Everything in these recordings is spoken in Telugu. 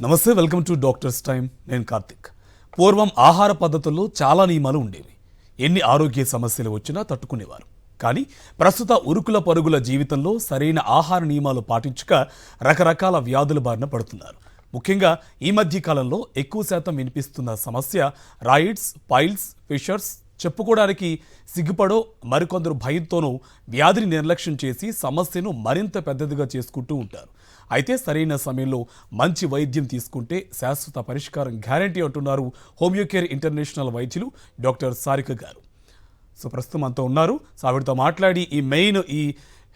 నమస్తే వెల్కమ్ టు డాక్టర్స్ టైం. నేను కార్తిక్. పూర్వం ఆహార పద్ధతుల్లో చాలా నియమాలు ఉండేవి. ఎన్ని ఆరోగ్య సమస్యలు వచ్చినా తట్టుకునేవారు. కానీ ప్రస్తుత ఉరుకుల పరుగుల జీవితంలో సరైన ఆహార నియమాలు పాటించక రకరకాల వ్యాధుల బారిన పడుతున్నారు. ముఖ్యంగా ఈ మధ్య కాలంలో ఎక్కువ శాతం వినిపిస్తున్న సమస్య రాయిడ్స్ పైల్స్ ఫిషర్స్ చెప్పుకోవడానికి సిగ్గుపడో మరికొందరు భయంతోనూ వ్యాధిని నిర్లక్ష్యం చేసి సమస్యను మరింత పెద్దదిగా చేసుకుంటూ ఉంటారు. అయితే సరైన సమయంలో మంచి వైద్యం తీసుకుంటే శాశ్వత పరిష్కారం గ్యారంటీ అంటున్నారు హోమియోకేర్ ఇంటర్నేషనల్ వైద్యులు డాక్టర్ సారిక గారు. సో ప్రస్తుతం అంతా ఉన్నారు. సో ఆవిడతో మాట్లాడి ఈ మెయిన్ ఈ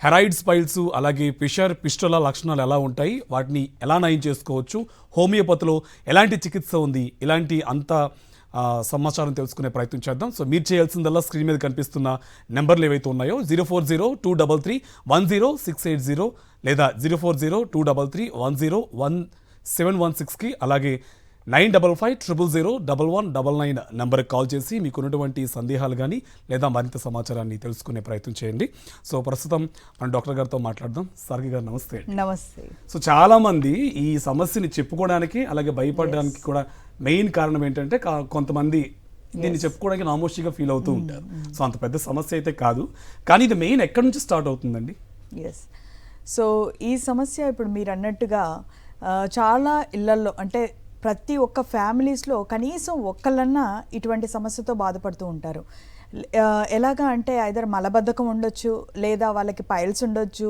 హెరాయిడ్ స్పైల్స్ అలాగే పిషర్ పిస్టోల లక్షణాలు ఎలా ఉంటాయి వాటిని ఎలా నయం చేసుకోవచ్చు హోమియోపతిలో ఎలాంటి చికిత్స ఉంది ఇలాంటి అంత సమాచారం తెలుసుకునే ప్రయత్నం చేద్దాం. సో మీరు చేయాల్సిందల్లా స్క్రీన్ మీద కనిపిస్తున్న నెంబర్లు ఏవైతే ఉన్నాయో zero four zero two double three one zero six eight zero లేదా zero four zero two double three one zero one seven one సిక్స్కి అలాగే nine double five triple zero double one double nine నెంబర్కి కాల్ చేసి మీకు ఉన్నటువంటి సందేహాలు కానీ లేదా మరింత సమాచారాన్ని తెలుసుకునే ప్రయత్నం చేయండి. సో ప్రస్తుతం మనం డాక్టర్ గారితో మాట్లాడదాం. సార్కి గారు నమస్తే నమస్తే. సో చాలా మంది ఈ సమస్యని చెప్పుకోవడానికి అలాగే భయపడడానికి కూడా మెయిన్ కారణం ఏంటంటే కొంతమంది దీన్ని చెప్పుకోవడానికి నామోషిగా ఫీల్ అవుతూ ఉంటారు. సో అంత పెద్ద సమస్య అయితే కాదు. కానీ ఇది మెయిన్ ఎక్కడి నుంచి స్టార్ట్ అవుతుందండి? ఎస్ సో ఈ సమస్య ఇప్పుడు మీరు అన్నట్టుగా చాలా ఇళ్ళల్లో అంటే ప్రతి ఒక్క ఫ్యామిలీస్లో కనీసం ఒక్కళ్ళన్నా ఇటువంటి సమస్యతో బాధపడుతూ ఉంటారు. ఎలాగా అంటే ఐదర్ మలబద్ధకం ఉండొచ్చు లేదా వాళ్ళకి పైల్స్ ఉండొచ్చు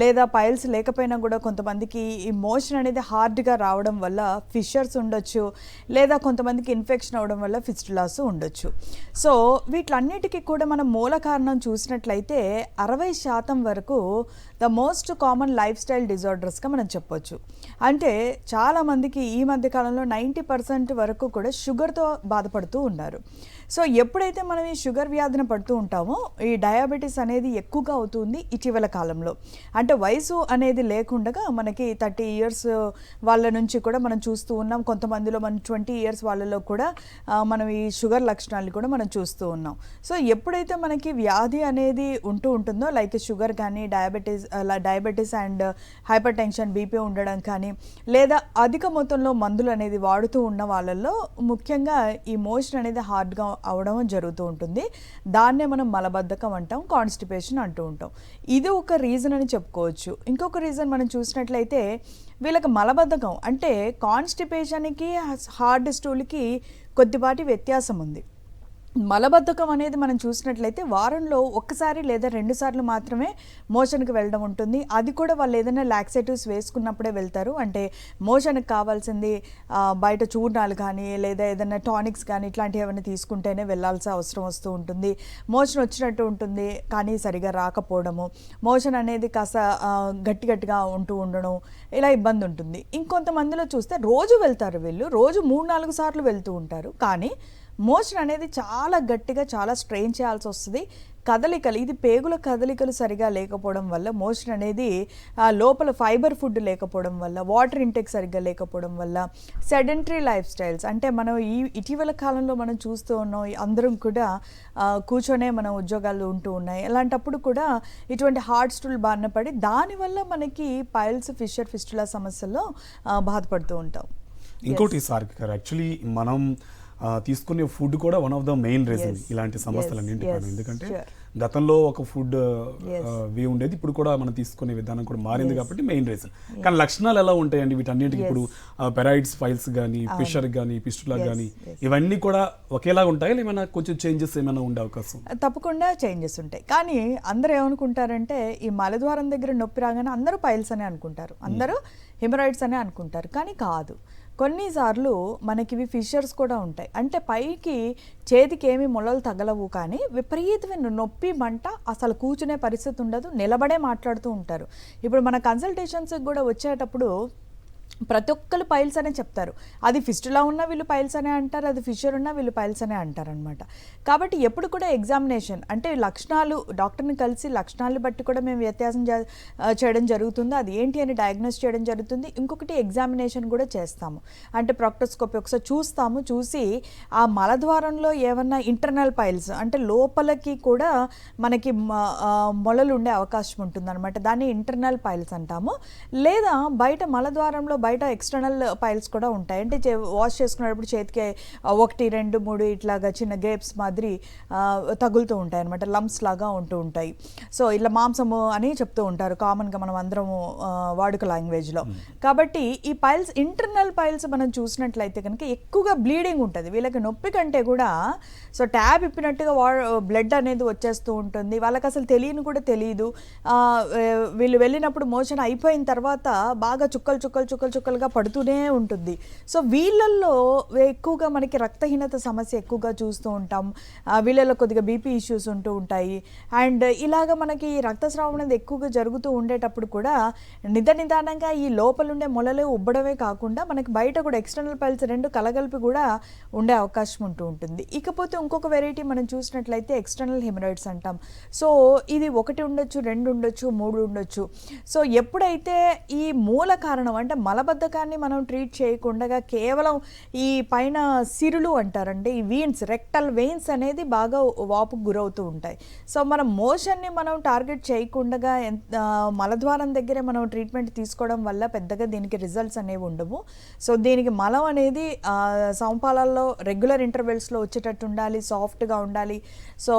లేదా పైల్స్ లేకపోయినా కూడా కొంతమందికి ఈ మోషన్ అనేది హార్డ్గా రావడం వల్ల ఫిషర్స్ ఉండొచ్చు లేదా కొంతమందికి ఇన్ఫెక్షన్ అవడం వల్ల ఫిస్టులాస్ ఉండొచ్చు. సో వీటిలన్నిటికీ కూడా మనం మూల కారణం చూసినట్లయితే అరవై శాతం వరకు the most common lifestyle డిజార్డర్స్గా మనం చెప్పొచ్చు. అంటే చాలామందికి ఈ మధ్య కాలంలో నైంటీ పర్సెంట్ వరకు కూడా షుగర్తో బాధపడుతూ ఉన్నారు. సో ఎప్పుడైతే మనం ఈ షుగర్ వ్యాధిన పడుతూ ఉంటామో ఈ డయాబెటీస్ అనేది ఎక్కువగా అవుతుంది ఇటీవల కాలంలో. అంటే వయసు అనేది లేకుండా మనకి థర్టీ ఇయర్స్ వాళ్ళ నుంచి కూడా మనం చూస్తూ ఉన్నాం. కొంతమందిలో మన ట్వంటీ ఇయర్స్ వాళ్ళలో కూడా మనం ఈ షుగర్ లక్షణాలు కూడా మనం చూస్తూ ఉన్నాం. సో ఎప్పుడైతే మనకి వ్యాధి అనేది ఉంటూ ఉంటుందో లైక్ షుగర్ కానీ డయాబెటీస్ అలా diabetes and hypertension BP ఉండడం కానీ లేదా అధిక మొత్తంలో మందులు అనేది వాడుతూ ఉన్న వాళ్ళల్లో ముఖ్యంగా ఈ మోషన్ అనేది హార్డ్గా అవడం జరుగుతూ ఉంటుంది. దాన్నే మనం మలబద్ధకం అంటాం కాన్స్టిపేషన్ అంటూ ఉంటాం. ఇది ఒక రీజన్ అని చెప్పుకోవచ్చు. ఇంకొక రీజన్ మనం చూసినట్లయితే వీళ్ళకి మలబద్ధకం అంటే కాన్స్టిపేషన్కి హార్డ్ స్టూల్కి కొద్దిపాటి వ్యత్యాసం ఉంది. మలబద్ధకం అనేది మనం చూసినట్లయితే వారంలో ఒక్కసారి లేదా రెండు సార్లు మాత్రమే మోషన్కి వెళ్ళడం ఉంటుంది. అది కూడా వాళ్ళు ఏదైనా లాక్సేటివ్స్ వేసుకున్నప్పుడే వెళ్తారు. అంటే మోషన్కి కావాల్సింది బయట చూర్ణాలు కానీ లేదా ఏదైనా టానిక్స్ కానీ ఇట్లాంటివి ఏమైనా తీసుకుంటేనే వెళ్ళాల్సిన అవసరం వస్తూ ఉంటుంది. మోషన్ వచ్చినట్టు ఉంటుంది కానీ సరిగా రాకపోవడము. మోషన్ అనేది కాస్త గట్టి గట్టిగా ఉంటూ ఉండడం ఇలా ఇబ్బంది ఉంటుంది. ఇంకొంతమందిలో చూస్తే రోజు వెళ్తారు వీళ్ళు. రోజు మూడు నాలుగు సార్లు వెళ్తూ ఉంటారు. కానీ మోషన్ అనేది చాలా గట్టిగా చాలా స్ట్రెయిన్ చేయాల్సి వస్తుంది. కదలికలు ఇది పేగుల కదలికలు సరిగా లేకపోవడం వల్ల మోషన్ అనేది లోపల ఫైబర్ ఫుడ్ లేకపోవడం వల్ల వాటర్ ఇంటెక్ సరిగ్గా లేకపోవడం వల్ల సెడెంటరీ లైఫ్ స్టైల్స్ అంటే మనం ఈ ఇటీవల కాలంలో మనం చూస్తూ ఉన్నాం అందరం కూడా కూర్చొనే మన ఉద్యోగాలు ఉంటూ ఉన్నాయి. అలాంటప్పుడు కూడా ఇటువంటి హార్ట్ స్టూల్ బారిన పడి దానివల్ల మనకి పైల్స్ ఫిషర్ ఫిస్టులా సమస్యల్లో బాధపడుతూ ఉంటాం. ఇంకోటి సార్ యాక్చువల్లీ మనం తీసుకునే ఫుడ్ కూడా one of the main reason. ఇలాంటి సమస్యలన్నింటి Yes. పైన. ఎందుకంటే. గతంలో ఒక ఫుడ్. వే ఉండేది. ఇప్పుడు కూడా మనం తీసుకునే విధానం కూడా మారింది కాబట్టి మెయిన్ రీజన్ కానీ లక్షణాలు ఎలా ఉంటాయండి వీటన్నిటికి? ఇప్పుడు పెరాయిడ్స్ ఫైల్స్ కానీ పిషర్ కానీ పిస్టులా కానీ. ఇవన్నీ కూడా ఒకేలా ఉంటాయా? ఏమైనా కొంచెం చేంజెస్ ఏమైనా ఉండే అవకాశం? తప్పకుండా చేంజెస్ ఉంటాయి. కానీ అందరూ ఏమనుకుంటారంటే ఈ మలద్వారం దగ్గర నొప్పి రాగానే అందరూ పైల్స్ అని అనుకుంటారు. అందరూ హిమరాయిడ్స్ అని అనుకుంటారు. కానీ కాదు. కొన్నిసార్లు మనకి ఇవి ఫిషర్స్ కూడా ఉంటాయి. అంటే పైకి చేతికి ఏమి మొలలు తగలవు కానీ విపరీతమైన నొప్పి మంట అసలు కూర్చునే పరిస్థితి ఉండదు నిలబడే మాట్లాడుతూ ఉంటారు. ఇప్పుడు మన కన్సల్టేషన్స్కి కూడా వచ్చేటప్పుడు ప్రతి ఒక్కరు పైల్స్ అనే చెప్తారు. అది ఫిస్టులా ఉన్నా వీళ్ళు పైల్స్ అనే అంటారు అది ఫిషర్ ఉన్నా వీళ్ళు పైల్స్ అనే అంటారు అనమాట కాబట్టి ఎప్పుడు కూడా ఎగ్జామినేషన్ అంటే లక్షణాలు డాక్టర్ని కలిసి లక్షణాలు బట్టి కూడా మేము వ్యత్యాసం చేయడం జరుగుతుంది. అది ఏంటి అని డయాగ్నోస్ చేయడం జరుగుతుంది. ఇంకొకటి ఎగ్జామినేషన్ కూడా చేస్తాము. అంటే ప్రాక్టోస్కోపీ ఒకసారి చూస్తాము చూసి ఆ మలద్వారంలో ఏమన్నా ఇంటర్నల్ పైల్స్ అంటే లోపలికి కూడా మనకి మొలలు ఉండే అవకాశం ఉంటుంది అనమాట దాన్ని ఇంటర్నల్ పైల్స్ అంటాము. లేదా బయట మలద్వారంలో బయట ఎక్స్టర్నల్ పైల్స్ కూడా ఉంటాయి. అంటే వాష్ చేసుకునేటప్పుడు చేతికి ఒకటి రెండు మూడు ఇట్లాగా చిన్న గేప్స్ మాదిరి తగులుతూ ఉంటాయి అనమాట లంప్స్ లాగా ఉంటూ ఉంటాయి. సో ఇలా మాంసము అని చెప్తూ ఉంటారు. కామన్గా మనం అందరము వాడుక లాంగ్వేజ్లో కాబట్టి ఈ పైల్స్ ఇంటర్నల్ పైల్స్ మనం చూసినట్లయితే కనుక ఎక్కువగా బ్లీడింగ్ ఉంటుంది. వీళ్ళకి నొప్పి కంటే కూడా సో ట్యాబ్ ఇప్పినట్టుగా వా బ్లడ్ అనేది వచ్చేస్తూ ఉంటుంది. వాళ్ళకి అసలు తెలియని కూడా తెలియదు వీళ్ళు వెళ్ళినప్పుడు మోషన్ అయిపోయిన తర్వాత బాగా చుక్కలు చుక్కలు చుక్కలు చుక్కలుగా పడుతూనే ఉంటుంది. సో వీళ్ళల్లో ఎక్కువగా మనకి రక్తహీనత సమస్య ఎక్కువగా చూస్తూ ఉంటాం. వీళ్ళల్లో వీళ్ళలో కొద్దిగా బీపీ ఇష్యూస్ ఉంటూ ఉంటాయి. అండ్ ఇలాగ మనకి రక్తస్రావం అనేది ఎక్కువగా జరుగుతూ ఉండేటప్పుడు కూడా నిద నిదానంగా ఈ లోపల ఉండే మొలలు ఉబ్బడమే కాకుండా మనకి బయట కూడా ఎక్స్టర్నల్ పైల్స్ రెండు కలగలిపి కూడా ఉండే అవకాశం ఉంటూ ఉంటుంది. ఇకపోతే ఇంకొక వెరైటీ మనం చూసినట్లయితే ఎక్స్టర్నల్ హెమరాయిడ్స్ అంటాం. సో ఇది ఒకటి ఉండొచ్చు రెండు ఉండొచ్చు మూడు ఉండొచ్చు. సో ఎప్పుడైతే ఈ మూల కారణం అంటే మల మలబద్ధకాన్ని మనం ట్రీట్ చేయకుండా కేవలం ఈ పైన సిరులు అంటారండి ఈ వీన్స్ రెక్టల్ వెయిన్స్ అనేది బాగా వాపుకు గురవుతూ ఉంటాయి. సో మనం మోషన్ని మనం టార్గెట్ చేయకుండా ఎంత మలద్వారం దగ్గరే మనం ట్రీట్మెంట్ తీసుకోవడం వల్ల పెద్దగా దీనికి రిజల్ట్స్ అనేవి ఉండవు. సో దీనికి మలం అనేది ఆ, సంపాలల్లో రెగ్యులర్ ఇంటర్వెల్స్లో వచ్చేటట్టు ఉండాలి సాఫ్ట్గా ఉండాలి. సో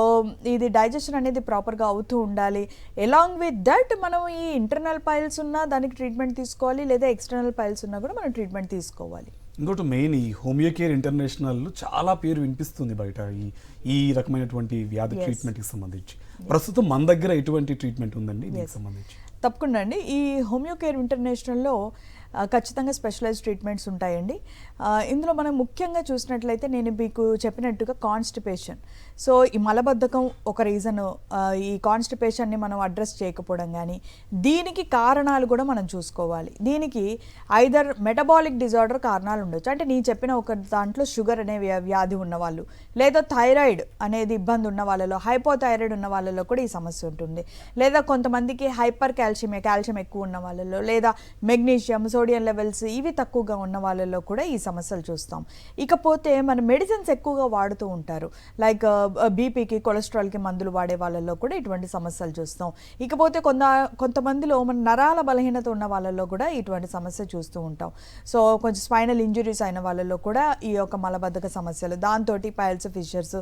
ఇది డైజెషన్ అనేది ప్రాపర్గా అవుతూ ఉండాలి. ఎలాంగ్ విత్ దట్ మనం ఈ ఇంటర్నల్ పైల్స్ ఉన్నా దానికి ట్రీట్మెంట్ తీసుకోవాలి లేదా ఎక్స్టర్నల్ పైల్స్ ఉన్నా కూడా మనం ట్రీట్మెంట్ తీసుకోవాలి. ఇంకోటి మెయిన్ ఈ హోమియో కేర్ ఇంటర్నేషనల్ చాలా పేరు వినిపిస్తుంది బయట. ఈ ఈ రకమైనటువంటి వ్యాధి. ట్రీట్మెంట్కి సంబంధించి. ప్రస్తుతం మన దగ్గర ఎటువంటి ట్రీట్మెంట్ ఉందండి దీనికి. సంబంధించి? తప్పకుండా అండి. ఈ హోమియో కేర్ ఇంటర్నేషనల్లో ఖచ్చితంగా స్పెషలైజ్ ట్రీట్మెంట్స్ ఉంటాయండి. ఇందులో మనం ముఖ్యంగా చూసినట్లయితే నేను మీకు చెప్పినట్టుగా కాన్స్టిపేషన్. సో ఈ మలబద్ధకం ఒక రీజన్ ఈ కాన్స్టిపేషన్ని మనం అడ్రస్ చేయకపోవడం కానీ దీనికి కారణాలు కూడా మనం చూసుకోవాలి. దీనికి ఐదర్ మెటబాలిక్ డిజార్డర్ కారణాలు ఉండొచ్చు. అంటే నేను చెప్పిన ఒక దాంట్లో షుగర్ అనే వ్యా- వ్యాధి ఉన్నవాళ్ళు లేదా థైరాయిడ్ అనేది ఇబ్బంది ఉన్న వాళ్ళలో హైపోథైరాయిడ్ ఉన్న వాళ్ళలో కూడా ఈ సమస్య ఉంటుంది. లేదా కొంతమందికి హైపర్ కాల్షియం కాల్షియం ఎక్కువ ఉన్న వాళ్ళలో లేదా మెగ్నీషియం సోడియం లెవెల్స్ ఇవి తక్కువగా ఉన్న వాళ్ళలో కూడా ఈ సమస్యలు చూస్తాం. ఇకపోతే మన మెడిసిన్స్ ఎక్కువగా వాడుతూ ఉంటారు. లైక్ బీపీకి కొలెస్ట్రాల్కి మందులు వాడే వాళ్ళలో కూడా ఇటువంటి సమస్యలు చూస్తాం. ఇకపోతే కొంత కొంతమందిలో మన నరాల బలహీనత ఉన్న వాళ్ళలో కూడా ఇటువంటి సమస్య చూస్తూ ఉంటాం. సో కొంచెం స్పైనల్ ఇంజురీస్ అయిన వాళ్ళలో కూడా ఈ యొక్క మలబద్ధక సమస్యలు దాంతో పైల్స్ ఫిషర్స్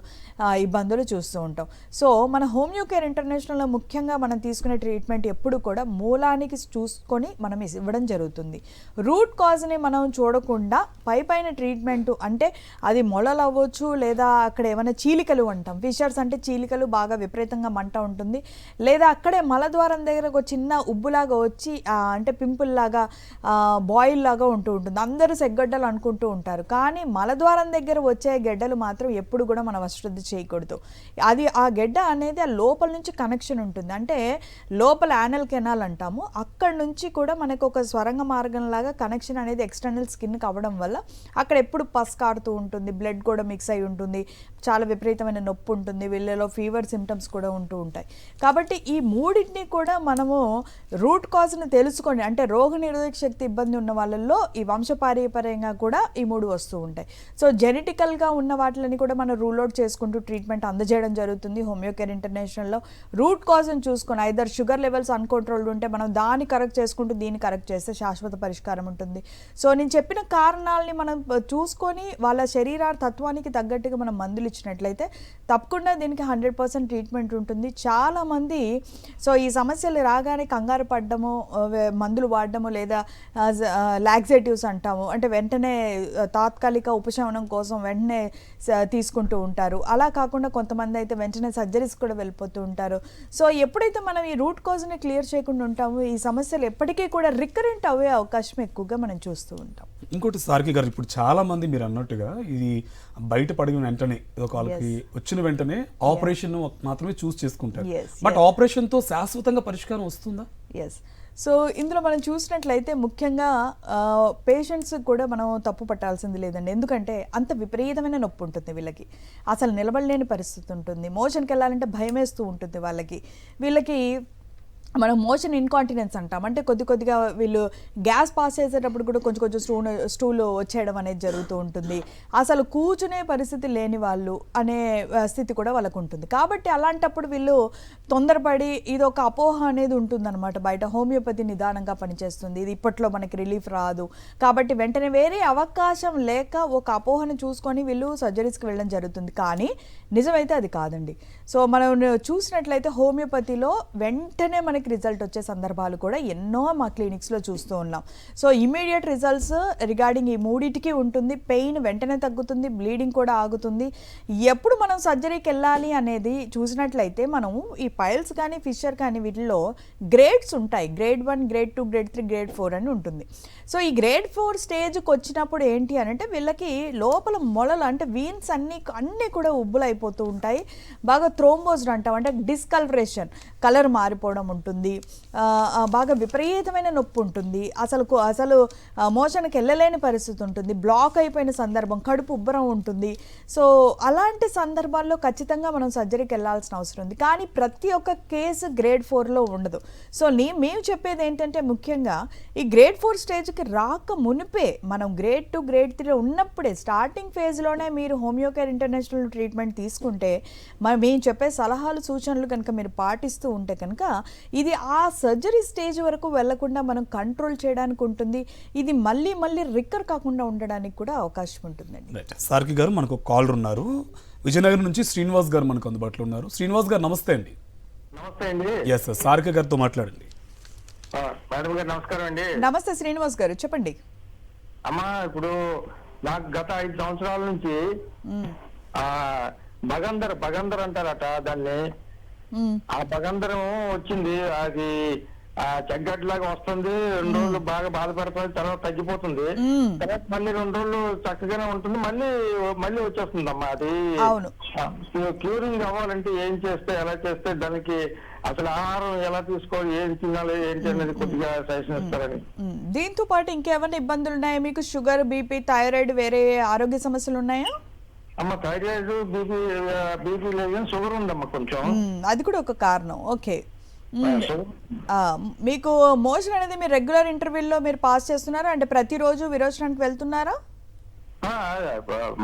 ఇబ్బందులు చూస్తూ ఉంటాం. సో మన హోమియో కేర్ ఇంటర్నేషనల్లో ముఖ్యంగా మనం తీసుకునే ట్రీట్మెంట్ ఎప్పుడు కూడా మూలానికి చూసుకొని మనం ఇవ్వడం జరుగుతుంది. రూట్ కాజ్ని మనం చూడకుండా పై పైన ట్రీట్మెంట్ అంటే అది మొలలు అవ్వచ్చు లేదా అక్కడ ఏమైనా చీలికలు అంటాం. ఫిషర్స్ అంటే చీలికలు బాగా విపరీతంగా మంట ఉంటుంది. లేదా అక్కడే మలద్వారం దగ్గర ఒక చిన్న ఉబ్బులాగా వచ్చి అంటే పింపుల్ లాగా బాయిల్ లాగా ఉంటూ ఉంటుంది. అందరూ సెగ్గడ్డలు అనుకుంటూ ఉంటారు. కానీ మలద్వారం దగ్గర వచ్చే గెడ్డలు మాత్రం ఎప్పుడు కూడా మనం అశ్రద్ధ చేయకూడదు. అది ఆ గెడ్డ అనేది ఆ లోపల నుంచి కనెక్షన్ ఉంటుంది. అంటే లోపల యానల్ కెనాల్ అంటాము. అక్కడ నుంచి కూడా మనకు ఒక స్వరంగ మార్గం లాగా కనెక్షన్ అనేది ఎక్స్టర్నల్ స్కిన్కి అవ్వడం వల్ల అక్కడ ఎప్పుడు పస్ కారుతూ ఉంటుంది బ్లడ్ కూడా మిక్స్ అయి ఉంటుంది. చాలా విపరీతమైన నొప్పి ఉంటుంది వీళ్ళలో ఫీవర్ సిమ్టమ్స్ కూడా ఉంటూ ఉంటాయి. కాబట్టి ఈ మూడింటిని కూడా మనము రూట్ కాజ్ని తెలుసుకొని అంటే రోగ నిరోధక శక్తి ఇబ్బంది ఉన్న వాళ్ళల్లో ఈ వంశపారంపర్యంగా కూడా ఈ మూడు వస్తూ ఉంటాయి. సో జెనెటికల్గా ఉన్న వాటిని కూడా మనం రూల్ అవుట్ చేసుకుంటూ ట్రీట్మెంట్ అందజేయడం జరుగుతుంది. హోమియోకేర్ ఇంటర్నేషనల్లో రూట్ కాజ్ని చూసుకొని ఐదర్ షుగర్ లెవెల్స్ అన్కంట్రోల్డ్ ఉంటే మనం దాన్ని కరెక్ట్ చేసుకుంటూ దీన్ని కరెక్ట్ చేస్తే శాశ్వత పరిష్కారం ఉంటుంది. సో నేను చెప్పిన కారణాలని మనం చూసుకొని వాళ్ళ శరీర తత్వానికి తగ్గట్టుగా మనం మందులు ఇచ్చినట్లయితే తప్పకుండా దీనికి హండ్రెడ్ పర్సెంట్ ట్రీట్మెంట్ ఉంటుంది. చాలామంది సో ఈ సమస్యలు రాగానే కంగారు పడ్డము మందులు వాడడము లేదా లాక్సేటివ్స్ అంటాము. అంటే వెంటనే తాత్కాలిక ఉపశమనం కోసం వెంటనే తీసుకుంటూ ఉంటారు. అలా కాకుండా కొంతమంది అయితే వెంటనే సర్జరీస్ కూడా వెళ్ళిపోతూ ఉంటారు. సో ఎప్పుడైతే మనం ఈ రూట్ కాజ్ని క్లియర్ చేయకుండా ఉంటామో ఈ సమస్యలు ఎప్పటికీ కూడా రికరెంట్ అవ్వే అవకాశం ఎక్కువగా మనం చూస్తూ ఉంటాం. ఇంకోటి సార్కి గారు ఇప్పుడు చాలా మంది మీరు అన్నట్టుగా ఇది బయట పడిన వెంటనే వాళ్ళకి వచ్చిన వెంటనే ఆపరేషన్ మాత్రమే చూస్ చేసుకుంటారు. But yes. ఆపరేషన్తో శాశ్వతంగా పరిష్కారం వస్తుందా? ఎస్ సో ఇందులో మనం చూసినట్లయితే ముఖ్యంగా పేషెంట్స్ కూడా మనం తప్పు పట్టాల్సింది లేదండి. ఎందుకంటే అంత విపరీతమైన నొప్పి ఉంటుంది వీళ్ళకి. అసలు నిలబడలేని పరిస్థితి ఉంటుంది. మోషన్కి వెళ్ళాలంటే భయం వేస్తూ ఉంటుంది వాళ్ళకి. వీళ్ళకి మనం మోషన్ ఇన్కాంటినెన్స్ అంటాం. అంటే కొద్ది కొద్దిగా వీళ్ళు గ్యాస్ పాస్ చేసేటప్పుడు కూడా కొంచెం కొంచెం స్టూన్ స్టూల్ వచ్చేయడం అనేది జరుగుతూ ఉంటుంది. అసలు కూర్చునే పరిస్థితి లేని వాళ్ళు అనే స్థితి కూడా వాళ్ళకు ఉంటుంది. కాబట్టి అలాంటప్పుడు వీళ్ళు తొందరపడి ఇది ఒక అపోహ అనేది ఉంటుందన్నమాట. బయట హోమియోపతి నిదానంగా పనిచేస్తుంది. ఇది ఇప్పట్లో మనకి రిలీఫ్ రాదు. కాబట్టి వెంటనే వేరే అవకాశం లేక ఒక అపోహను చూసుకొని వీళ్ళు సర్జరీస్కి వెళ్ళడం జరుగుతుంది. కానీ నిజమైతే అది కాదండి. సో మనం చూసినట్లయితే హోమియోపతిలో వెంటనే మనకి రిజల్ట్ వచ్చే సందర్భాలు కూడా ఎన్నో మా క్లినిక్స్లో చూస్తూ ఉన్నాం. సో ఇమీడియట్ రిజల్ట్స్ రిగార్డింగ్ ఈ మూడింటికి ఉంటుంది. పెయిన్ వెంటనే తగ్గుతుంది బ్లీడింగ్ కూడా ఆగుతుంది. ఎప్పుడు మనం సర్జరీకి వెళ్ళాలి అనేది చూసినట్లయితే మనం ఈ పైల్స్ కానీ ఫిషర్ కానీ వీటిలో గ్రేడ్స్ ఉంటాయి. Grade one grade two grade three grade four అని ఉంటుంది. సో ఈ గ్రేడ్ ఫోర్ స్టేజ్కి వచ్చినప్పుడు ఏంటి అని అంటే వీళ్ళకి లోపల మొలలు అంటే వీన్స్ అన్నీ అన్నీ కూడా ఉబ్బులు అయిపోతూ ఉంటాయి. బాగా థ్రోంబోజ్డ్ అంటాం. అంటే డిస్కలరేషన్ కలర్ మారిపోవడం ఉంటుంది. ఉంటుంది. బాగా విపరీతమైన నొప్పి ఉంటుంది. అసలు అసలు మోషన్కి వెళ్ళలేని పరిస్థితి ఉంటుంది. బ్లాక్ అయిపోయిన సందర్భం కడుపు ఉబ్బరం ఉంటుంది. సో అలాంటి సందర్భాల్లో ఖచ్చితంగా మనం సర్జరీకి వెళ్ళాల్సిన అవసరం ఉంది. కానీ ప్రతి ఒక్క కేసు గ్రేడ్ ఫోర్లో ఉండదు. సో నీ మేము చెప్పేది ఏంటంటే ముఖ్యంగా ఈ గ్రేడ్ ఫోర్ స్టేజ్కి రాక మునిపే మనం గ్రేడ్ టూ గ్రేడ్ త్రీ ఉన్నప్పుడే స్టార్టింగ్ ఫేజ్లోనే మీరు హోమియోకేర్ ఇంటర్నేషనల్ ట్రీట్మెంట్ తీసుకుంటే మేము చెప్పే సలహాలు సూచనలు కనుక మీరు పాటిస్తూ ఉంటే కనుక ఇది ఆ సర్జరీ స్టేజ్ వరకు వెళ్ళకుండా మనం కంట్రోల్ చేయడానికి ఉంటుంది. ఇది మళ్ళీ మళ్ళీ రిక్కర్ కాకుండా ఉండడానికి కూడా అవకాశం ఉంటుందండి. సార్కి గారు మనకు కాలర్ ఉన్నారు. విజయనగరం నుంచి శ్రీనివాస్ గారు మనకు అందుబాటులో ఉన్నారు. శ్రీనివాస్ గారు నమస్తే అండి. నమస్తే అండి. ఎస్ సార్కి గారితో మాట్లాడండి. మేడం గారు నమస్కారం అండి. నమస్తే శ్రీనివాస్ గారు చెప్పండి. అమ్మా ఇప్పుడు నాకు గత ఐదు సంవత్సరాల నుంచి. ఆ బగందర్ బగందర్ అంటారట దాన్ని. ఆ బగందరం వచ్చింది. అది ఆ చెగ్గట్లాగా వస్తుంది. రెండు రోజులు బాగా బాధపడుతుంది తర్వాత తగ్గిపోతుంది. తర్వాత మళ్ళీ రెండు రోజులు చక్కగానే ఉంటుంది. మళ్ళీ మళ్ళీ వచ్చేస్తుంది అమ్మా అది. క్యూరింగ్ అవ్వాలంటే ఏం చేస్తే ఎలా చేస్తే దానికి అసలు ఆహారం ఎలా తీసుకోవాలి ఏం తినాలి ఏంటి అనేది కొద్దిగా సజెషన్ ఇస్తారని. దీంతో పాటు ఇంకేమైనా ఇబ్బందులు ఉన్నాయా మీకు? షుగర్ బీపీ థైరాయిడ్ వేరే ఆరోగ్య సమస్యలు ఉన్నాయా? అమ్మ థైరాయిడ్ బీపీ బీపీ లేదు షుగర్ ఉందమ్మా కొంచెం. అది కూడా ఒక కారణం. ఓకే. మీకు మోషన్ అనేది మీరు రెగ్యులర్ ఇంటర్వ్యూలో మీరు పాస్ చేస్తున్నారా? అంటే ప్రతిరోజు విరోచనానికి వెళ్తున్నారా?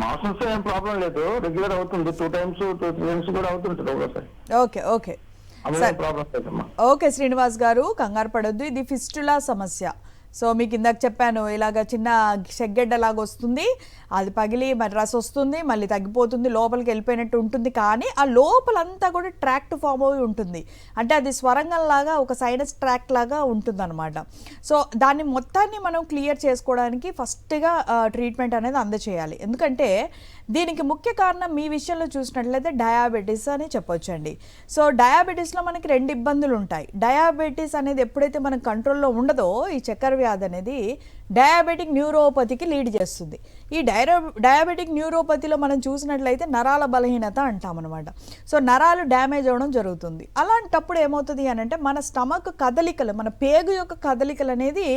మాసంతో ఏం ప్రాబ్లం లేదు. రెగ్యులర్ అవుతుంది. టూ టైమ్స్ టూ టైమ్స్ కూడా అవుతుంటుంది ఒకసారి ఓకే ఓకే. ఓకే శ్రీనివాస్ గారు కంగారు పడొద్దు. ఇది ఫిస్టులా సమస్య. సో మీకు ఇందాక చెప్పాను ఇలాగ చిన్న షెగ్గెడ్డలాగా వస్తుంది అది పగిలి మరి రస వస్తుంది మళ్ళీ తగ్గిపోతుంది లోపలికి వెళ్ళిపోయినట్టు ఉంటుంది కానీ ఆ లోపలంతా కూడా ట్రాక్ట్ ఫామ్ అయి ఉంటుంది. అంటే అది స్వరంగంలాగా ఒక సైనస్ ట్రాక్ లాగా ఉంటుంది సో దాన్ని మొత్తాన్ని మనం క్లియర్ చేసుకోవడానికి ఫస్ట్గా ట్రీట్మెంట్ అనేది అందచేయాలి. ఎందుకంటే దీనికి ముఖ్య కారణం మీ విషయంలో చూసినట్లయితే డయాబెటీస్ అని చెప్పొచ్చండి. సో డయాబెటీస్లో మనకి రెండు ఇబ్బందులు ఉంటాయి డయాబెటీస్ అనేది ఎప్పుడైతే మన కంట్రోల్లో ఉండదో ఈ చక్కెర వ్యాధి అనేది డయాబెటిక్ న్యూరోపతికి లీడ్ చేస్తుంది. ఈ డైరో డయాబెటిక్ న్యూరోపతిలో మనం చూసినట్లయితే నరాల బలహీనత అంటామన్నమాట. సో నరాలు డ్యామేజ్ అవ్వడం జరుగుతుంది. అలాంటప్పుడు ఏమవుతుంది అని అంటే మన స్టమక్ కదలికలు మన పేగు యొక్క కదలికలు అనేది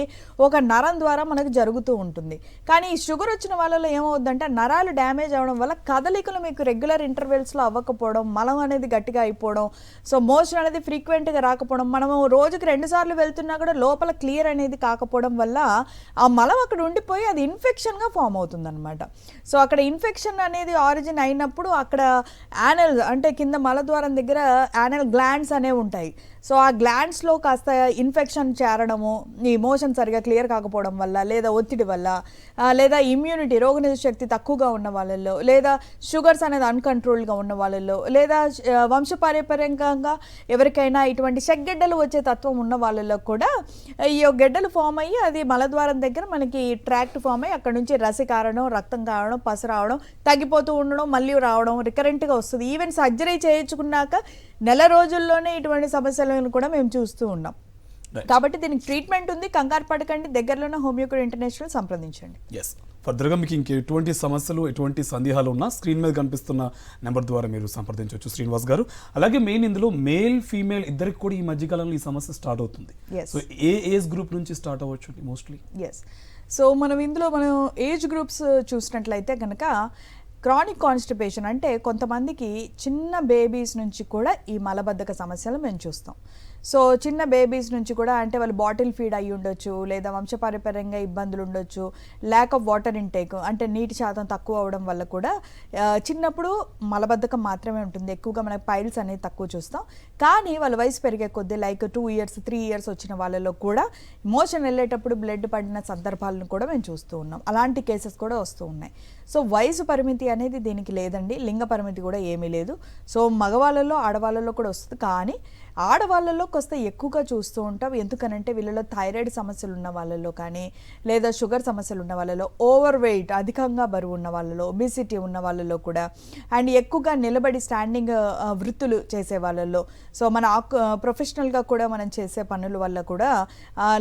ఒక నరం ద్వారా మనకు జరుగుతూ ఉంటుంది. కానీ ఈ షుగర్ వచ్చిన వాళ్ళలో ఏమవుద్దంటే నరాలు డ్యామేజ్ అవ్వడం వల్ల కదలికలు మీకు రెగ్యులర్ ఇంటర్వెల్స్లో అవ్వకపోవడం మలం అనేది గట్టిగా అయిపోవడం సో మోషన్ అనేది ఫ్రీక్వెంట్గా రాకపోవడం మనము రోజుకి రెండుసార్లు వెళ్తున్నా కూడా లోపల క్లియర్ అనేది కాకపోవడం వల్ల ఆ మలం అక్కడ ఉండిపోయి అది ఇన్ఫెక్షన్గా ఫామ్ అవుతుంది అనమాట సో అక్కడ ఇన్ఫెక్షన్ అనేది ఆరిజిన్ అయినప్పుడు అక్కడ యానల్ అంటే కింద మలద్వారం దగ్గర యానల్ గ్లాండ్స్ అనేవి ఉంటాయి. సో ఆ గ్లాండ్స్లో కాస్త ఇన్ఫెక్షన్ చేరడము ఈ మోషన్ సరిగా క్లియర్ కాకపోవడం వల్ల లేదా ఒత్తిడి వల్ల లేదా ఇమ్యూనిటీ రోగనిరోధక శక్తి తక్కువగా ఉన్న వాళ్ళల్లో లేదా షుగర్స్ అనేది అన్కంట్రోల్గా ఉన్న వాళ్ళల్లో లేదా ఆ, వంశపారంపర్యంగా ఎవరికైనా ఇటువంటి చెగ్గెడ్డలు వచ్చే తత్వం ఉన్న వాళ్ళల్లో కూడా ఈ గెడ్డలు ఫామ్ అయ్యి అది మలద్వారం దగ్గర మనకి ట్రాక్ట్ ఫామ్ అయ్యి అక్కడ నుంచి రసి కారడం రక్తం కారడం పస రావడం తగ్గిపోతూ ఉండడం మళ్ళీ రావడం రికరెంట్గా వస్తుంది. ఈవెన్ సర్జరీ చేయించుకున్నాక నెల రోజుల్లోనే ఇటువంటి సమస్యలను కూడా మేము చూస్తూ ఉన్నాం. కాబట్టి దీనికి ట్రీట్మెంట్ ఉంది. కంగారు పడకండి. దగ్గరలోనే హోమియోపతి ఇంటర్నేషనల్ సంప్రదించండి. ఎస్ ఫర్దర్గా మీకు ఇంక ఎటువంటి సమస్యలు ఎటువంటి సందేహాలు ఉన్నా స్క్రీన్ మీద కనిపిస్తున్న నెంబర్ ద్వారా మీరు సంప్రదించవచ్చు శ్రీనివాస్ గారు. అలాగే మెయిన్ ఇందులో మేల్ ఫీమేల్ ఇద్దరికి కూడా ఈ మధ్యకాలంలో ఈ సమస్య స్టార్ట్ అవుతుంది. సో ఏ ఏజ్ గ్రూప్ నుంచి స్టార్ట్ అవ్వచ్చు మోస్ట్లీ ఎస్ సో మనం ఇందులో మనం ఏజ్ గ్రూప్స్ చూసినట్లయితే కనుక క్రానిక్ కాన్స్టిపేషన్ అంటే కొంతమందికి చిన్న బేబీస్ నుంచి కూడా ఈ మలబద్ధక సమస్యలు మేము చూస్తాం. సో చిన్న బేబీస్ నుంచి కూడా అంటే వాళ్ళు బాటిల్ ఫీడ్ అయ్యి ఉండొచ్చు లేదా వంశపారపర్యంగా ఇబ్బందులు ఉండొచ్చు ల్యాక్ ఆఫ్ వాటర్ ఇంటేక్ అంటే నీటి శాతం తక్కువ అవడం వల్ల కూడా చిన్నప్పుడు మలబద్ధకం మాత్రమే ఉంటుంది. ఎక్కువగా మనకు పైల్స్ అనేది తక్కువ చూస్తాం. కానీ వాళ్ళ వయసు పెరిగే కొద్దీ like two years three years వచ్చిన వాళ్ళలో కూడా మోషన్ వెళ్ళేటప్పుడు బ్లడ్ పడిన సందర్భాలను కూడా మేము చూస్తూ ఉన్నాం. అలాంటి కేసెస్ కూడా వస్తూ ఉన్నాయి. సో వయసు పరిమితి అనేది దీనికి లేదండి. లింగ పరిమితి కూడా ఏమీ లేదు. సో మగవాళ్ళలో ఆడవాళ్ళలో కూడా వస్తుంది. కానీ ఆడవాళ్ళలో కొంత ఎక్కువగా చూస్తూ ఉంటాం ఎందుకనంటే వీళ్ళలో థైరాయిడ్ సమస్యలు ఉన్న వాళ్ళలో కానీ లేదా షుగర్ సమస్యలు ఉన్న వాళ్ళలో ఓవర్ వెయిట్ అధికంగా బరువు ఉన్న వాళ్ళలో ఒబిసిటీ ఉన్న వాళ్ళలో కూడా అండ్ ఎక్కువగా నిలబడి స్టాండింగ్ వృత్తులు చేసే వాళ్ళలో. సో మన ప్రొఫెషనల్గా కూడా మనం చేసే పనుల వల్ల కూడా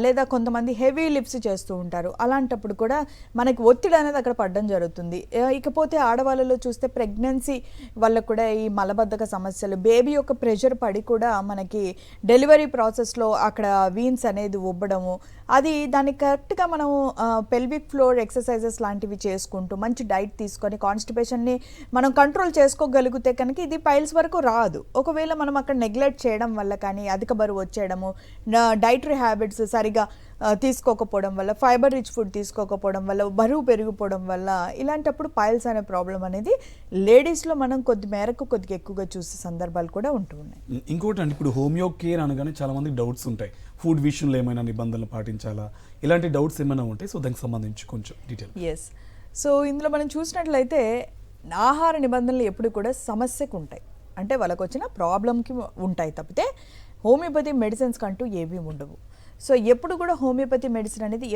లేదా కొంతమంది హెవీ లిప్స్ చేస్తూ ఉంటారు. అలాంటప్పుడు కూడా మనకి ఒత్తిడి అనేది అక్కడ పడడం జరుగుతుంది. ఇకపోతే ఆడవాళ్ళలో చూస్తే ప్రెగ్నెన్సీ వల్ల కూడా ఈ మలబద్ధక సమస్యలు బేబీ యొక్క ప్రెషర్ పడి కూడా మన మనకి డెలివరీ ప్రాసెస్లో అక్కడ వీన్స్ అనేది ఉబ్బడము అది దానికి కరెక్ట్గా మనం పెల్విక్ ఫ్లోర్ ఎక్సర్సైజెస్ లాంటివి చేసుకుంటూ మంచి డైట్ తీసుకొని కాన్స్టిపేషన్ని మనం కంట్రోల్ చేసుకోగలిగితే కనుక ఇది పైల్స్ వరకు రాదు. ఒకవేళ మనం అక్కడ నెగ్లెక్ట్ చేయడం వల్ల కానీ అధిక బరువు వచ్చేయడము డైటరీ హ్యాబిట్స్ సరిగా తీసుకోకపోవడం వల్ల ఫైబర్ రిచ్ ఫుడ్ తీసుకోకపోవడం వల్ల బరువు పెరిగిపోవడం వల్ల ఇలాంటప్పుడు పైల్స్ అనే ప్రాబ్లం అనేది లేడీస్లో మనం కొద్ది మేరకు కొద్దిగా ఎక్కువగా చూసే సందర్భాలు కూడా ఉంటూ ఉన్నాయి. ఇంకోటి అండి ఇప్పుడు హోమియో కేర్ అనగానే చాలా మందికి డౌట్స్ ఉంటాయి. ఫుడ్ విషయంలో ఏమైనా నిబంధనలు పాటించాలా? ఇలాంటి డౌట్స్ ఏమైనా ఉంటాయి సో దానికి సంబంధించి కొంచెం డీటెయిల్. ఎస్ సో ఇందులో మనం చూసినట్లయితే ఆహార నిబంధనలు ఎప్పుడు కూడా సమస్యకు ఉంటాయి. అంటే వాళ్ళకు వచ్చిన ప్రాబ్లంకి ఉంటాయి తప్పితే హోమియోపతి మెడిసిన్స్ కంటూ ఏవి ఉండవు. సో ఎప్పుడు కూడా హోమియోపతి మెడిసిన్ అనేది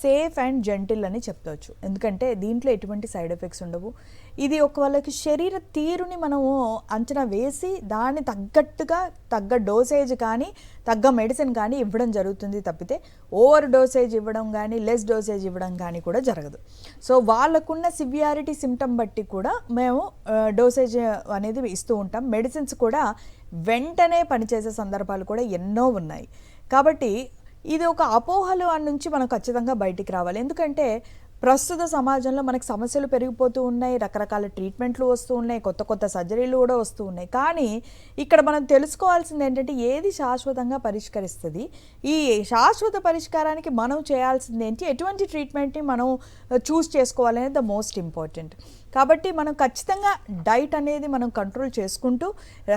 సేఫ్ అండ్ జెంటిల్ అని చెప్తవచ్చు. ఎందుకంటే దీంట్లో ఎటువంటి సైడ్ ఎఫెక్ట్స్ ఉండవు. ఇది ఒక వాళ్ళకి శరీర తీరుని మనము అంచనా వేసి దాన్ని తగ్గట్టుగా తగ్గ డోసేజ్ కానీ తగ్గ మెడిసిన్ కానీ ఇవ్వడం జరుగుతుంది తప్పితే ఓవర్ డోసేజ్ ఇవ్వడం కానీ లెస్ డోసేజ్ ఇవ్వడం కానీ కూడా జరగదు. సో వాళ్ళకున్న సివియారిటీ సిమ్టమ్ బట్టి కూడా మేము డోసేజ్ అనేది ఇస్తూ ఉంటాం. మెడిసిన్స్ కూడా వెంటనే పనిచేసే సందర్భాలు కూడా ఎన్నో ఉన్నాయి. కాబట్టి ఇది ఒక అపోహలు అని నుంచి మనం ఖచ్చితంగా బయటికి రావాలి. ఎందుకంటే ప్రస్తుత సమాజంలో మనకు సమస్యలు పెరిగిపోతూ ఉన్నాయి రకరకాల ట్రీట్మెంట్లు వస్తూ ఉన్నాయి కొత్త కొత్త సర్జరీలు కూడా వస్తూ ఉన్నాయి. కానీ ఇక్కడ మనం తెలుసుకోవాల్సింది ఏంటంటే ఏది శాశ్వతంగా పరిష్కరిస్తుంది? ఈ శాశ్వత పరిష్కారానికి మనం చేయాల్సింది ఏంటి? ఎటువంటి ట్రీట్మెంట్ని మనం చూస్ చేసుకోవాలనేది ద మోస్ట్ ఇంపార్టెంట్. కాబట్టి మనం ఖచ్చితంగా డైట్ అనేది మనం కంట్రోల్ చేసుకుంటూ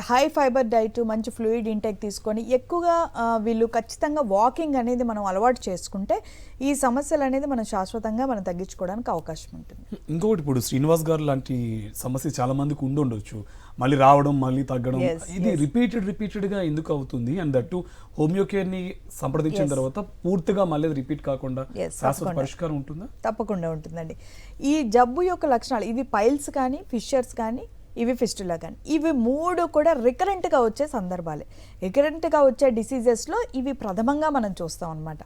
హై ఫైబర్ డైట్ మంచి ఫ్లూయిడ్ ఇంటేక్ తీసుకొని ఎక్కువగా వీళ్ళు ఖచ్చితంగా వాకింగ్ అనేది మనం అలవాటు చేసుకుంటే ఈ సమస్యలు అనేది మనం శాశ్వతంగా మనం తగ్గించుకోవడానికి అవకాశం ఉంటుంది. ఇంకొకటి ఇప్పుడు శ్రీనివాస్ గారు లాంటి సమస్య చాలా మందికి ఉండి ఉండొచ్చు. మళ్ళీ రావడం మళ్ళీ తగ్గడం ఇది. రిపీటెడ్ రిపీటెడ్గా ఎందుకు అవుతుంది అండ్ దట్టు హోమియో కేర్ని సంప్రదించిన. తర్వాత పూర్తిగా మళ్ళీ రిపీట్ కాకుండా శాశ్వత. పరిష్కారం ఉంటుందా తప్పకుండా ఉంటుందండి ఈ జబ్బు యొక్క లక్షణాలు ఇవి పైల్స్ కానీ ఫిషర్స్ కానీ ఇవి ఫిస్టులా కానీ ఇవి మూడు కూడా రికరెంట్గా వచ్చే సందర్భాలే రికరెంట్గా వచ్చే డిసీజెస్లో ఇవి ప్రథమంగా మనం చూస్తాం అనమాట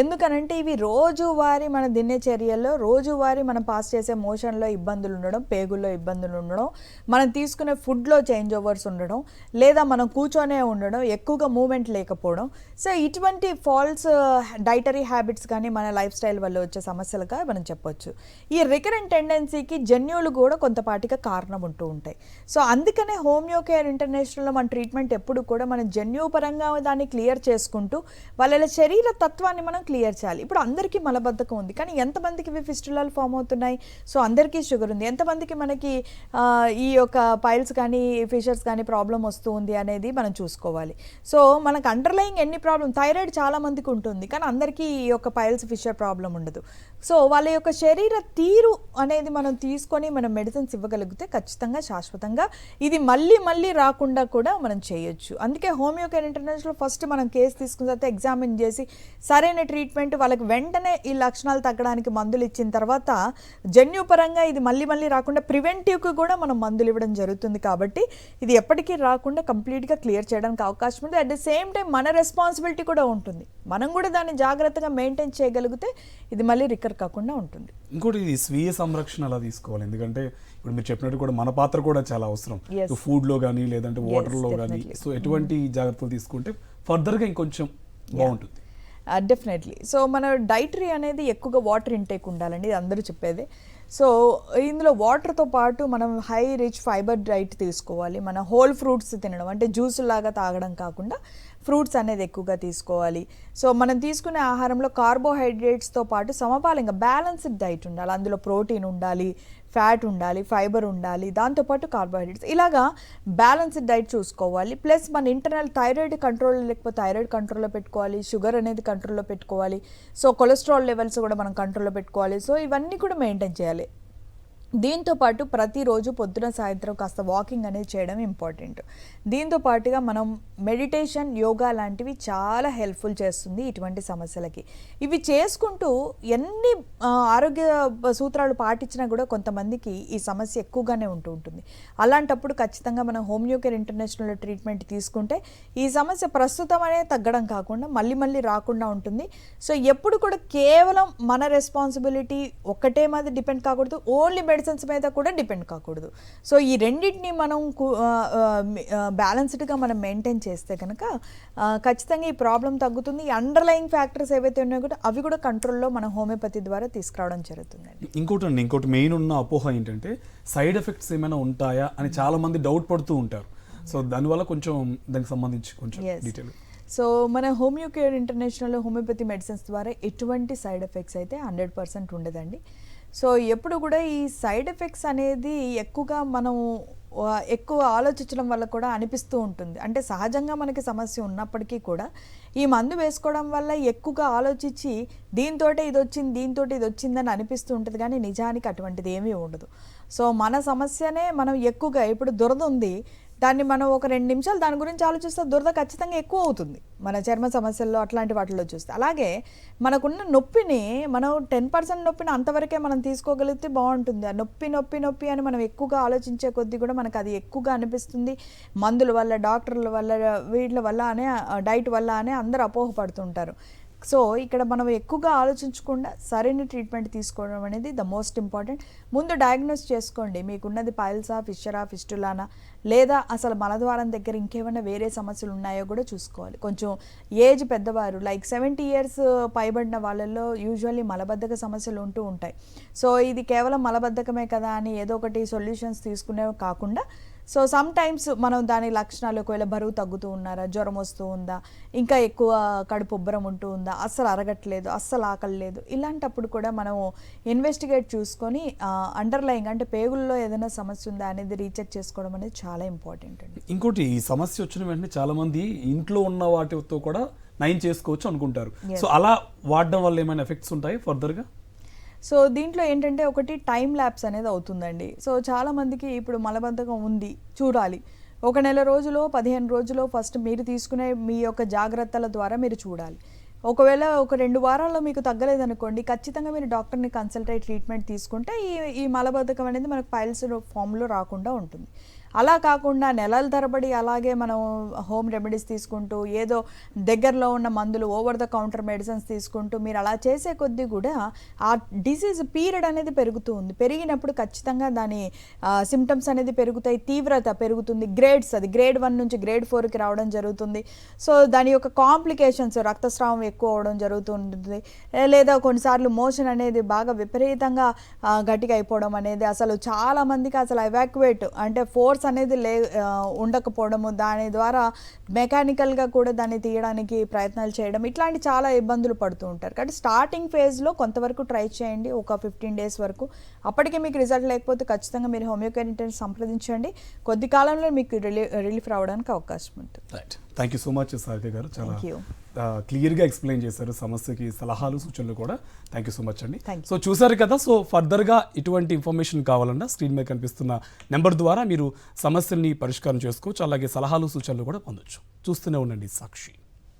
ఎందుకనంటే ఇవి రోజువారి మన దినచర్యల్లో రోజువారీ మనం పాస్ చేసే మోషన్లో ఇబ్బందులు ఉండడం పేగుల్లో ఇబ్బందులు ఉండడం మనం తీసుకునే ఫుడ్లో చేంజ్ ఓవర్స్ ఉండడం లేదా మనం కూర్చొనే ఉండడం ఎక్కువగా మూమెంట్ లేకపోవడం. సో ఇటువంటి ఫాల్స్ డైటరీ హ్యాబిట్స్ కానీ మన లైఫ్ స్టైల్ వల్ల వచ్చే సమస్యలుగా మనం చెప్పొచ్చు. ఈ రికరెంట్ టెండెన్సీకి జన్యువులు కూడా కొంతపాటిగా కారణం ఉంటూ ఉంటాయి. సో అందుకనే హోమియో కేర్ ఇంటర్నేషనల్లో మన ట్రీట్మెంట్ ఎప్పుడు కూడా మనం జన్యుపరంగా దాన్ని క్లియర్ చేసుకుంటూ వాళ్ళ శరీర తత్వాన్ని మనం క్లియర్ చేయాలి. ఇప్పుడు అందరికీ మలబద్ధకం ఉంది. కానీ ఎంతమందికి ఇవి ఫిస్టులాలు ఫామ్ అవుతున్నాయి? సో అందరికీ షుగర్ ఉంది. ఎంతమందికి మనకి ఈ యొక్క పైల్స్ కానీ ఫిషర్స్ కానీ ప్రాబ్లం వస్తూ ఉంది అనేది మనం చూసుకోవాలి. సో మనకు అండర్లయింగ్ ఎన్ని ప్రాబ్లం థైరాయిడ్ చాలామందికి ఉంటుంది. కానీ అందరికీ ఈ యొక్క పైల్స్ ఫిషర్ ప్రాబ్లం ఉండదు. సో వాళ్ళ యొక్క శరీర తీరు అనేది మనం తీసుకొని మనం మెడిసిన్స్ ఇవ్వగలిగితే ఖచ్చితంగా శాశ్వతంగా ఇది మళ్ళీ మళ్ళీ రాకుండా కూడా మనం చేయొచ్చు. అందుకే హోమ్ కేర్ ఇంటర్నేషనల్ ఫస్ట్ మనం కేసు తీసుకున్న తర్వాత ఎగ్జామిన్ చేసి సరైన ట్రీట్మెంట్ వాళ్ళకి వెంటనే ఈ లక్షణాలు తగ్గడానికి మందులు ఇచ్చిన తర్వాత జన్యుపరంగా ఇది మళ్ళీ మళ్ళీ రాకుండా ప్రివెంటివ్కి కూడా మనం మందులు ఇవ్వడం జరుగుతుంది కాబట్టి ఇది ఎప్పటికీ రాకుండా కంప్లీట్గా క్లియర్ చేయడానికి అవకాశం ఉంది. అట్ ద సేమ్ టైం మన రెస్పాన్సిబిలిటీ కూడా ఉంటుంది. మనం కూడా దాన్ని జాగ్రత్తగా మెయింటైన్ చేయగలిగితే ఇది మళ్ళీ రికర్ కాకుండా ఉంటుంది. ఇంకోటి ఇది స్వీయ సంరక్షణ అలా తీసుకోవాలి? ఎందుకంటే ఇప్పుడు మీరు చెప్పినట్టు కూడా మన పాత్ర కూడా చాలా అవసరం. Yes. ఫుడ్లో కానీ లేదంటే Yes, వాటర్లో కానీ. సో ఎటువంటి జాగ్రత్తలు తీసుకుంటే ఫర్దర్గా ఇంకొంచెం బాగుంటుంది. డెఫినెట్లీ సో మన డైటరీ అనేది ఎక్కువగా వాటర్ ఇంటేక్ ఉండాలండి ఇది అందరూ చెప్పేదే. సో ఇందులో వాటర్తో పాటు మనం హై రిచ్ ఫైబర్ డైట్ తీసుకోవాలి. మన హోల్ ఫ్రూట్స్ తినడం అంటే జ్యూస్ లాగా తాగడం కాకుండా ఫ్రూట్స్ అనేది ఎక్కువగా తీసుకోవాలి. సో మనం తీసుకునే ఆహారంలో కార్బోహైడ్రేట్స్తో పాటు సమపాలంగా బ్యాలెన్స్డ్ డైట్ ఉండాలి. అందులో ప్రోటీన్ ఉండాలి ఫ్యాట్ ఉండాలి ఫైబర్ ఉండాలి దాంతోపాటు కార్బోహైడ్రేట్స్. ఇలాగా బ్యాలెన్స్డ్ డైట్ చూసుకోవాలి. ప్లస్ మన ఇంటర్నల్ థైరాయిడ్ కంట్రోల్ లేకపోతే థైరాయిడ్ కంట్రోల్లో పెట్టుకోవాలి షుగర్ అనేది కంట్రోల్లో పెట్టుకోవాలి. సో కొలెస్ట్రాల్ లెవెల్స్ కూడా మనం కంట్రోల్లో పెట్టుకోవాలి. సో ఇవన్నీ కూడా మెయింటైన్ చేయాలి. దీంతో పాటు ప్రతిరోజు పొద్దున సాయంత్రం కాస్త వాకింగ్ అనేది చేయడం ఇంపార్టెంట్. దీంతో పాటుగా మనం మెడిటేషన్ యోగా లాంటివి చాలా హెల్ప్ఫుల్ చేస్తుంది ఇటువంటి సమస్యలకి. ఇవి చేసుకుంటూ ఎన్ని ఆరోగ్య సూత్రాలు పాటించినా కూడా కొంతమందికి ఈ సమస్య ఎక్కువగానే ఉంటూ ఉంటుంది. అలాంటప్పుడు ఖచ్చితంగా మనం హోమియోకేర్ ఇంటర్నేషనల్ ట్రీట్మెంట్ తీసుకుంటే ఈ సమస్య ప్రస్తుతం అనేది తగ్గడం కాకుండా మళ్ళీ మళ్ళీ రాకుండా ఉంటుంది. సో ఎప్పుడు కూడా కేవలం మన రెస్పాన్సిబిలిటీ ఒక్కటే మీద డిపెండ్ కాకూడదు. ఓన్లీ మెడిసిన్స్ మీద కూడా డిపెండ్ కాకూడదు. సో ఈ రెండింటిని మనం బ్యాలెన్స్డ్గా మనం మెయింటైన్ చేస్తే కనుక ఖచ్చితంగా ఈ ప్రాబ్లం తగ్గుతుంది. ఈ అండర్లయింగ్ ఫ్యాక్టర్స్ ఏవైతే ఉన్నాయో కూడా అవి కూడా కంట్రోల్లో మన హోమియోపతి ద్వారా తీసుకురావడం జరుగుతుందండి. ఇంకోటి అండి ఇంకోటి మెయిన్ ఉన్న అపోహ ఏంటంటే సైడ్ ఎఫెక్ట్స్ ఏమైనా ఉంటాయా అని చాలా మంది డౌట్ పడుతూ ఉంటారు. సో దానివల్ల కొంచెం దానికి సంబంధించి కొంచెం. డీటెయిల్ సో మన హోమియోకేర్ ఇంటర్నేషనల్ హోమియోపతి మెడిసిన్స్ ద్వారా ఎటువంటి సైడ్ ఎఫెక్ట్స్ అయితే హండ్రెడ్ పర్సెంట్ ఉండదండి. సో ఎప్పుడు కూడా ఈ సైడ్ ఎఫెక్ట్స్ అనేది ఎక్కువగా మనం ఎక్కువ ఆలోచించడం వల్ల కూడా అనిపిస్తూ ఉంటుంది. అంటే సహజంగా మనకి సమస్య ఉన్నప్పటికీ కూడా ఈ మందు వేసుకోవడం వల్ల ఎక్కువగా ఆలోచించి దీంతో ఇది వచ్చింది దీంతో ఇది వచ్చిందని అనిపిస్తూ ఉంటుంది కానీ నిజానికి అటువంటిది ఏమీ ఉండదు. సో మన సమస్యనే మనం ఎక్కువగా ఇప్పుడు దురద ఉంది దాన్ని మనం ఒక రెండు నిమిషాలు దాని గురించి ఆలోచిస్తే దురద ఖచ్చితంగా ఎక్కువ అవుతుంది. మన చర్మ సమస్యల్లో అట్లాంటి వాటిల్లో చూస్తే. అలాగే మనకున్న నొప్పిని మనం టెన్ పర్సెంట్ నొప్పిని అంతవరకే మనం తీసుకోగలిగితే బాగుంటుంది. ఆ నొప్పి నొప్పి నొప్పి అని మనం ఎక్కువగా ఆలోచించే కొద్దీ కూడా మనకు అది ఎక్కువగా అనిపిస్తుంది. మందుల వల్ల డాక్టర్ల వల్ల వీళ్ళ వల్ల అనే డైట్ వల్ల అనే అందరూ అపోహపడుతుంటారు. సో ఇక్కడ మనం ఎక్కువగా ఆలోచించకుండా సరైన ట్రీట్మెంట్ తీసుకోవడం అనేది ద మోస్ట్ ఇంపార్టెంట్ ముందు డయాగ్నోస్ చేసుకోండి. మీకున్నది పైల్సా ఫిషరా ఫిస్టులానా లేదా అసలు మలద్వారం దగ్గర ఇంకేమైనా వేరే సమస్యలు ఉన్నాయో కూడా చూసుకోవాలి. కొంచెం ఏజ్ పెద్దవారు లైక్ సెవెంటీ ఇయర్స్ పైబడిన వాళ్ళల్లో యూజువల్లీ మలబద్ధక సమస్యలు ఉంటూ ఉంటాయి. సో ఇది కేవలం మలబద్ధకమే కదా అని ఏదో ఒకటి సొల్యూషన్స్ తీసుకునేవి కాకుండా సో సమ్ టైమ్స్ మనం దాని లక్షణాలు ఒకవేళ బరువు తగ్గుతూ ఉన్నారా జ్వరం వస్తూ ఉందా ఇంకా ఎక్కువ కడుపు ఉబ్బరం ఉంటూ ఉందా అస్సలు అరగట్లేదు అస్సలు ఆకలి లేదు ఇలాంటప్పుడు కూడా మనం ఇన్వెస్టిగేట్ చూసుకొని అండర్లయింగ్ అంటే పేగుల్లో ఏదైనా సమస్య ఉందా అనేది రీచెక్ చేసుకోవడం అనేది చాలా ఇంపార్టెంట్ అండి. ఇంకోటి ఈ సమస్య వచ్చిన వెంటనే చాలా మంది ఇంట్లో ఉన్న వాటితో కూడా నయం చేసుకోవచ్చు అనుకుంటారు. సో అలా వాడడం వల్ల ఏమైనా ఎఫెక్ట్స్ ఉంటాయి ఫర్దర్గా? సో దీంట్లో ఏంటంటే ఒకటి టైం ల్యాబ్స్ అనేది అవుతుందండి. సో చాలామందికి ఇప్పుడు మలబద్ధకం ఉంది చూడాలి. ఒక నెల రోజులో పదిహేను రోజులో ఫస్ట్ మీరు తీసుకునే మీ యొక్క జాగ్రత్తల ద్వారా మీరు చూడాలి. ఒకవేళ ఒక రెండు వారాల్లో మీకు తగ్గలేదనుకోండి ఖచ్చితంగా మీరు డాక్టర్ని కన్సల్ట్ అయ్యి ట్రీట్మెంట్ తీసుకుంటే ఈ ఈ మలబద్ధకం అనేది మనకు పైల్స్ ఫామ్లో రాకుండా ఉంటుంది. అలా కాకుండా నెలల తరబడి అలాగే మనం హోమ్ రెమెడీస్ తీసుకుంటూ ఏదో దగ్గరలో ఉన్న మందులు ఓవర్ ద కౌంటర్ మెడిసిన్స్ తీసుకుంటూ మీరు అలా చేసే కొద్దీ కూడా ఆ డిసీజ్ పీరియడ్ అనేది పెరుగుతూ ఉంది. పెరిగినప్పుడు ఖచ్చితంగా దాని సిమ్టమ్స్ అనేది పెరుగుతాయి. తీవ్రత పెరుగుతుంది. గ్రేడ్స్ అది గ్రేడ్ వన్ నుంచి గ్రేడ్ ఫోర్కి రావడం జరుగుతుంది. సో దాని యొక్క కాంప్లికేషన్స్ రక్తస్రావం ఎక్కువ అవడం జరుగుతుంటుంది లేదా కొన్నిసార్లు మోషన్ అనేది బాగా విపరీతంగా గట్టిగా అయిపోవడం అనేది అసలు చాలా మందికి అసలు ఎవాక్యువేట్ అంటే ఫోర్స్ అనేది లే ఉండకపోవడము దాని ద్వారా మెకానికల్గా కూడా దాన్ని తీయడానికి ప్రయత్నాలు చేయడం ఇట్లాంటి చాలా ఇబ్బందులు పడుతూ ఉంటారు. కాబట్టి స్టార్టింగ్ ఫేజ్లో కొంతవరకు ట్రై చేయండి ఒక ఫిఫ్టీన్ డేస్ వరకు. అప్పటికే మీకు రిజల్ట్ లేకపోతే ఖచ్చితంగా మీరు హోమియోకేర్ ఇంటర్ని సంప్రదించండి. కొద్ది కాలంలో మీకు రిలీ రిలీఫ్ రావడానికి అవకాశం ఉంటుంది. Thank you so much Sarika garu. చాలా. క్లియర్గా ఎక్స్ప్లెయిన్ చేశారు సమస్యకి సలహాలు సూచనలు కూడా. థ్యాంక్ యూ సో మచ్ అండి. సో చూసారు కదా సో ఫర్దర్గా ఇటువంటి ఇన్ఫర్మేషన్ కావాలన్నా స్క్రీన్ మీద కనిపిస్తున్న నెంబర్ ద్వారా మీరు సమస్యల్ని పరిష్కారం చేసుకోవచ్చు. అలాగే సలహాలు సూచనలు కూడా పొందొచ్చు. చూస్తూనే ఉండండి సాక్షి.